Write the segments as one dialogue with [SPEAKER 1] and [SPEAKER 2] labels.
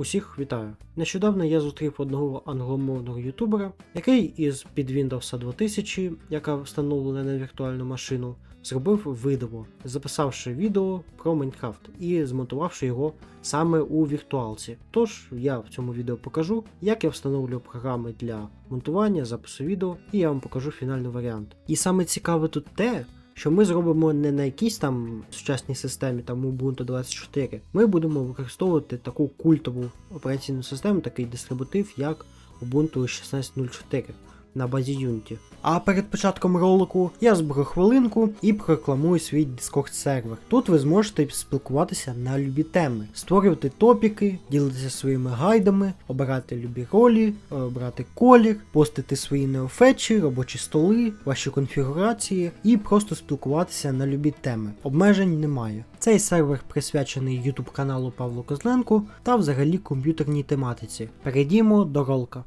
[SPEAKER 1] Усіх вітаю. Нещодавно я зустрів одного англомовного ютубера, який із під Windows 2000, яка встановлена на віртуальну машину, зробив відео, записавши відео про Майнкрафт і змонтувавши його саме у віртуалці. Тож я в цьому відео покажу, як я встановлюю програми для монтування, запису відео, і я вам покажу фінальний варіант. І саме цікаве тут те, що ми зробимо не на якійсь там сучасній системі, там Ubuntu 24. Ми будемо використовувати таку культову операційну систему, такий дистрибутив, як Ubuntu 16.04 на базі Unity. А перед початком ролику я зберу хвилинку і прорекламую свій Discord сервер. Тут ви зможете спілкуватися на любі теми, створювати топіки, ділитися своїми гайдами, обирати любі ролі, обирати колір, постити свої неофетчі, робочі столи, ваші конфігурації і просто спілкуватися на любі теми. Обмежень немає. Цей сервер присвячений YouTube каналу Павло Козленко та взагалі комп'ютерній тематиці. Перейдімо до ролика.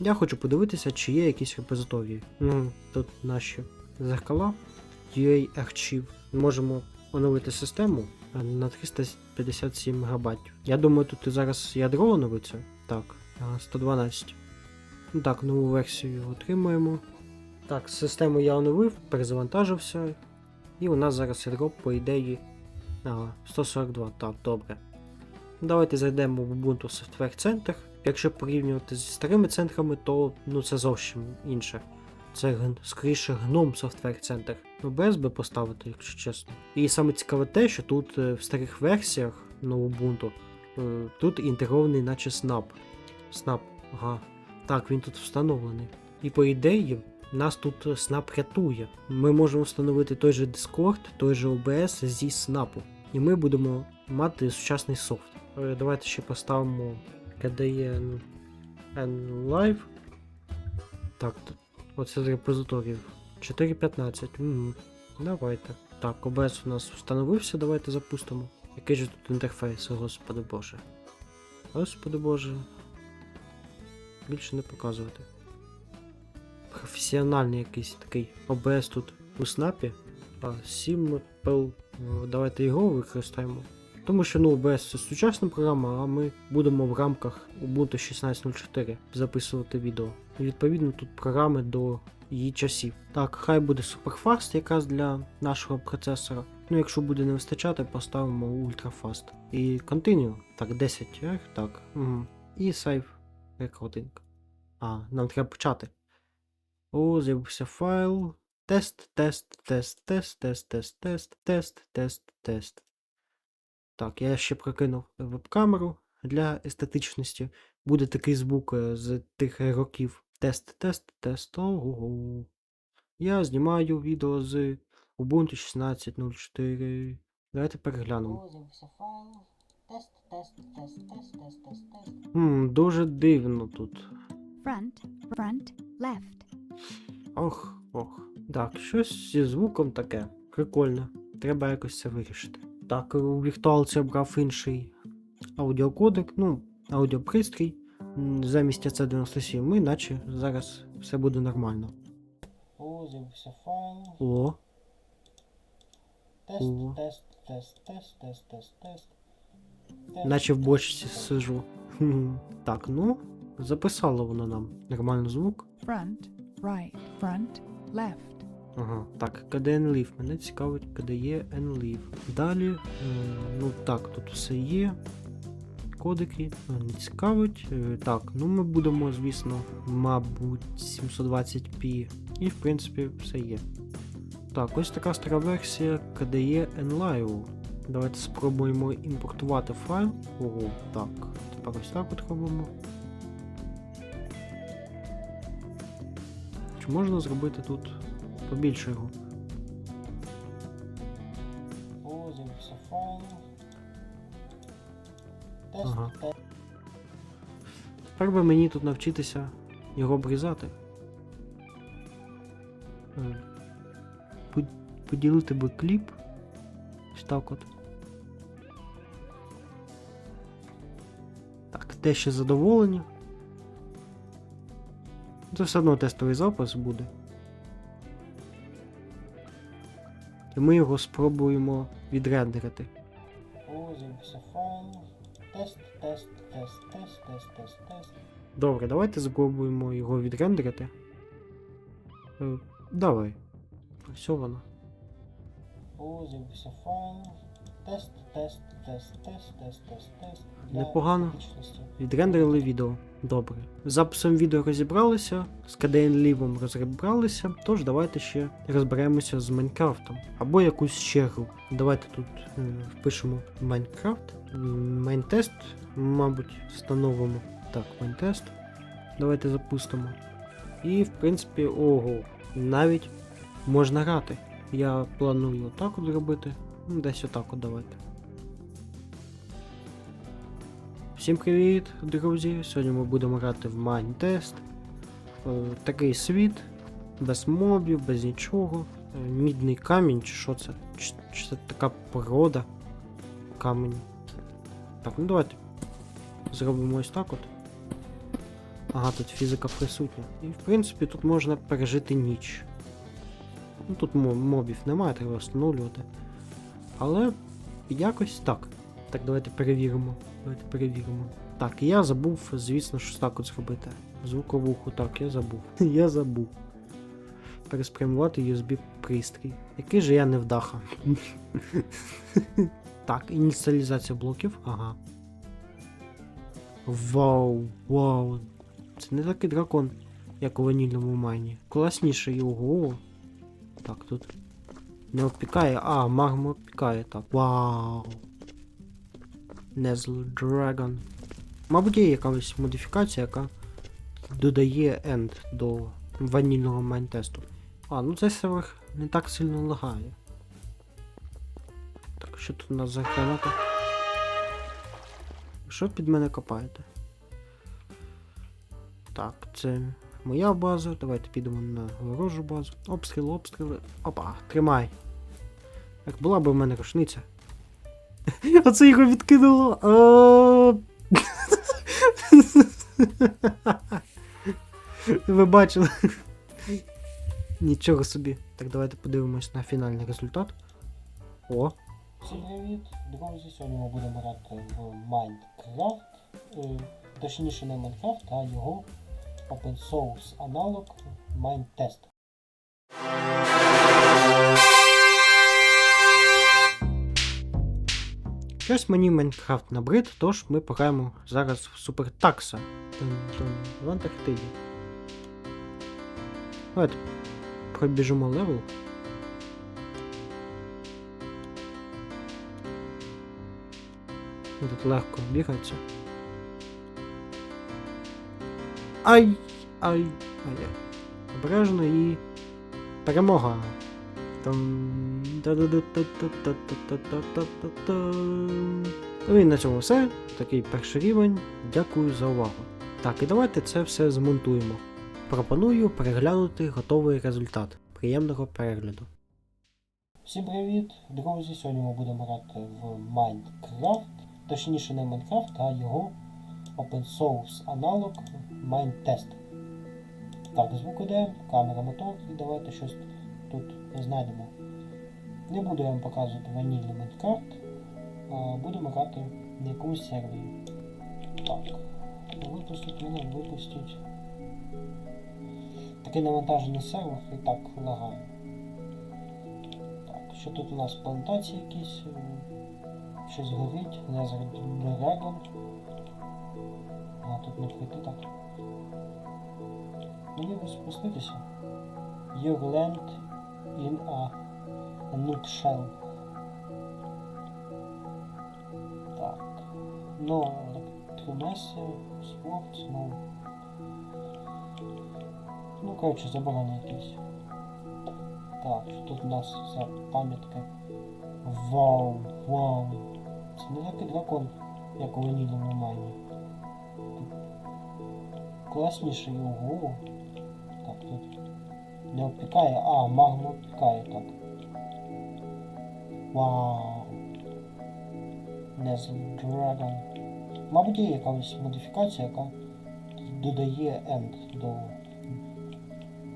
[SPEAKER 1] Я хочу подивитися, чи є якісь репозиторії. Ну, тут наші зеркала, UA Archive. Можемо оновити систему на 357 МБ. Я думаю, тут і зараз ядро оновиться. Так, 112. Ну Так, нову версію отримуємо. Так, систему я оновив, перезавантажився. І у нас зараз ядро, по ідеї. Ага, 142. Так, добре. Давайте зайдемо в Ubuntu Software Center. Якщо порівнювати зі старими центрами, то ну це зовсім інше. Це скоріше GNOME Software Center. Ну, без би поставити, якщо чесно. І саме цікаве те, що тут е, в старих версіях на Ubuntu е, тут інтегрований наче Snap. Snap, ага. Так, він тут встановлений. І по ідеї, нас тут Snap рятує. Ми можемо встановити той же Discord, той же OBS зі Snap. І ми будемо мати сучасний софт. Е, Давайте ще поставимо KDE Live. Так, оце з репозиторіїв. 4.15. Угу. Давайте. Так, OBS у нас встановився, давайте запустимо. Який же тут інтерфейс, господи боже. Господи боже. Більше не показувати. Професіональний якийсь такий OBS тут у снапі. А, Simple. Ну, Давайте його використаємо. Тому що ну, це сучасна програма, а ми будемо в рамках Ubuntu 16.04 записувати відео. І відповідно тут програми до її часів. Так, хай буде Superfast якраз для нашого процесора. Ну, якщо буде не вистачати, поставимо Ultrafast. І Continue. Так, 10 R, так. Угу. І Save Recording. А, нам треба почати. О, з'явився файл. Тест, тест, тест, тест, тест, тест, тест, тест, тест, тест. Так, я ще прокинув веб-камеру для естетичності. Буде такий звук е, з тих років. Тест, тест, тест. Ого. Я знімаю відео з Ubuntu 16.04. Давайте переглянемо.
[SPEAKER 2] Тест, тест, тест, тест, тест, тест, тест.
[SPEAKER 1] Хм, дуже дивно тут.
[SPEAKER 3] front, front, left,
[SPEAKER 1] Ох, ох. Так, щось зі звуком таке. Прикольно. Треба якось це вирішити. Так, у віртуалці обрав інший аудіокодек, ну, аудіопристрій. Замість AC97, іначе зараз все буде нормально.
[SPEAKER 2] Позився файл.
[SPEAKER 1] О,
[SPEAKER 2] Тест,
[SPEAKER 1] О.
[SPEAKER 2] тест, тест, тест, тест, тест, тест.
[SPEAKER 1] Наче в бочці сижу. Так, ну, записало воно нам нормально звук.
[SPEAKER 3] front, right, front, left,
[SPEAKER 1] Ага, так, KDN Leaf. Мене цікавить KDE Leaf. Далі, е, ну так, тут все є. Кодики е, не цікавить. Е, Так, ну ми будемо, звісно, мабуть, 720p. І в принципі все є. Так, ось така стара версія KDE Enlive. Давайте спробуємо імпортувати файл. Ого, так. Тепер ось так от робимо. Чи можна зробити тут побільше його? Ага. Тепер би мені тут навчитися його обрізати. Е, Поділити би кліп. Ось так от. Так, те ще задоволення. Це все одно тестовий запис буде. І ми його спробуємо відрендерити.
[SPEAKER 2] Тест, тест, тест, тест, тест, тест, тест.
[SPEAKER 1] Добре, давайте спробуємо його відрендерити. Е, давай. Все воно.
[SPEAKER 2] О, з'явився файл. Тест, тест, тест, тест, тест, тест, тест. Для
[SPEAKER 1] Непогано. Відрендерили відео. Добре. З записом відео розібралися, з KDN Live розібралися, тож давайте ще розберемося з Майнкрафтом. Або якусь ще гру. Давайте тут е, впишемо Майнкрафт. Майнтест, мабуть, встановимо. Так, майнтест. Давайте запустимо. І, в принципі, ого, навіть можна грати. Я планую отак от зробити. Ну, Десь отак от давайте. Всім привіт, друзі! Сьогодні ми будемо грати в Майнтест. Е, Такий світ, без мобів, без нічого. Е, Мідний камінь, чи що це? Чи, чи це така порода камень. Так, ну давайте зробимо ось так от. Ага, тут фізика присутня. І в принципі тут можна пережити ніч. Ну тут мобів немає, треба встановлювати. Але якось так. Так, давайте перевіримо. Давайте перевіримо. Так, я забув, звісно, що так от зробити. Звуковуху, так, я забув. я забув. Переспрямувати USB пристрій. Який же я невдаха. так, ініціалізація блоків. Ага. Вау, вау. Це не такий дракон, як у ванільному майні. Класніше його. Так, тут. Не опікає. А, магма опікає, так. Вау. Nezl Dragon. Мабуть, є якась модифікація, яка додає end до ванільного майнтесту. А, ну цей сервер не так сильно лагає. Так, що тут у нас за граната? Що під мене копаєте? Так, це моя база. Давайте підемо на ворожу базу. Обстріл, обстріли. Опа, тримай. Як була б у мене рушниця. Оце його відкинуло. Ви бачили? Нічого собі. Так, давайте подивимось на фінальний результат. О,
[SPEAKER 2] Всім привіт, друзі! Сьогодні ми будемо грати в Майнкрафт. Е, Точніше не Майнкрафт, а його open source аналог Майнтест.
[SPEAKER 1] щось мені Майнкрафт набрид, тож ми пограємо зараз в Супертакса. В Антарктиді. Давайте пробіжимо левел. Тут легко бігається. Ай! Ай! Ай! Обережно і. Перемога! Ну і на цьому все. Такий перший рівень. Дякую за увагу. Так, і давайте це все змонтуємо. Пропоную переглянути готовий результат. Приємного перегляду.
[SPEAKER 2] Всім привіт, друзі! Сьогодні ми будемо грати в Майнкрафт. Точніше не Майнкрафт, а його open source аналог Майнтест. Так, звук іде, камера мотор, і давайте щось тут знайдемо. Не буду я вам показувати ванільний Майнкрафт, а будемо грати на якомусь сервері. Так. Випустіть мене, випустіть. Такий навантажений сервер і так лагає. Так, що тут у нас плантації якісь? Щось горить, Nether Dragon. А, тут не пройти так. Мені би спуститися. Your land in a, nutshell. Так. No electromessia, sports, no. Ну, коротше, заборони якісь. Так, тут у нас за пам'ятка. Вау, вау. Це не такий дракон, як у ванільному майні. Тут класніше його. Так, тут не обпікає, а, магма обпікає, так. Вау. Nezl Dragon. Мабуть, є якась модифікація, яка додає end до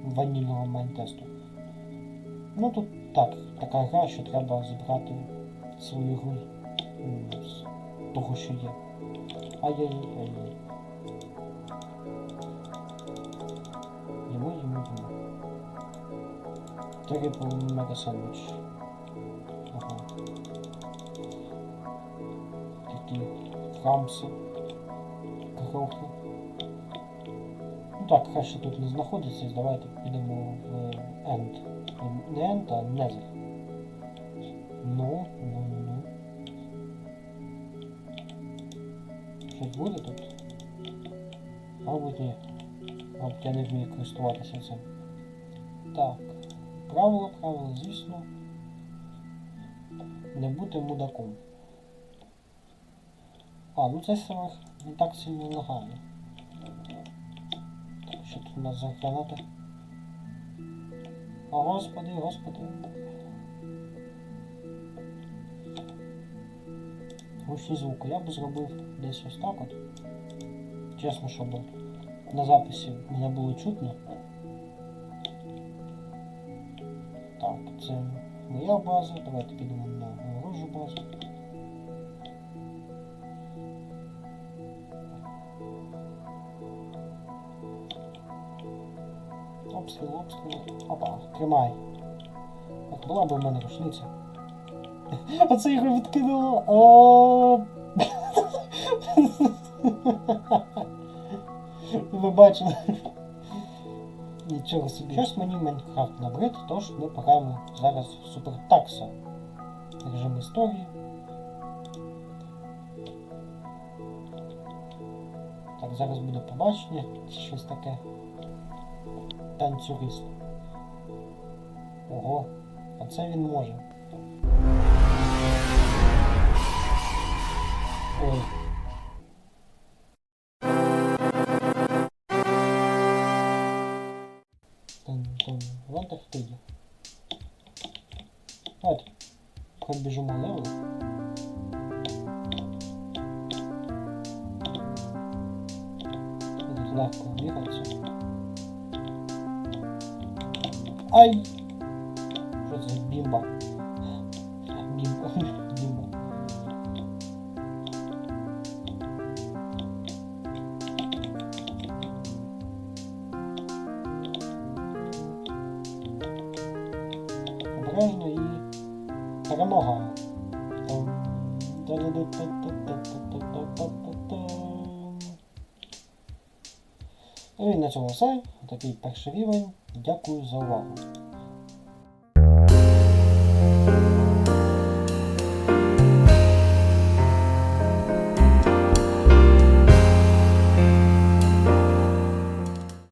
[SPEAKER 2] ванільного майнтесту. Ну тут так, така гра, що треба зібрати свою гру того, що є.
[SPEAKER 1] Ай-яй-яй. Трипл мега сандвіч. Ага. Такі фрамси. Крохи. Ну так, краще тут не знаходиться, давайте підемо в End. Не End, а Nether. Ну, ну, ну. Щось буде тут? Мабуть ні. Мабуть, я не вмію користуватися цим. Так. Правило, правило, звісно. Не бути мудаком. А, ну цей сервер не так сильно лагає. Що тут у нас за граната? О, господи, господи. Гучні звуки. Я б зробив десь ось так от. Чесно, щоб на записі мене було чутно. Це моя база. Давайте підемо на ворожу базу. Обстріл, обстріл. Опа, тримай. Так, була б у мене рушниця. А це його відкинуло. Ви бачили? Нічого собі. Щось мені Майнкрафт набрид, тож ми пограємо зараз Супер Такса. Режим історії. Так, зараз буде побачення, щось таке. Танцюрист. Ого, а це він може. Ой. Пробіжимо левел. Тут легко бігається. Ай! Що це бимба? Перемога. І на цьому все. Такий перший рівень. Дякую за увагу.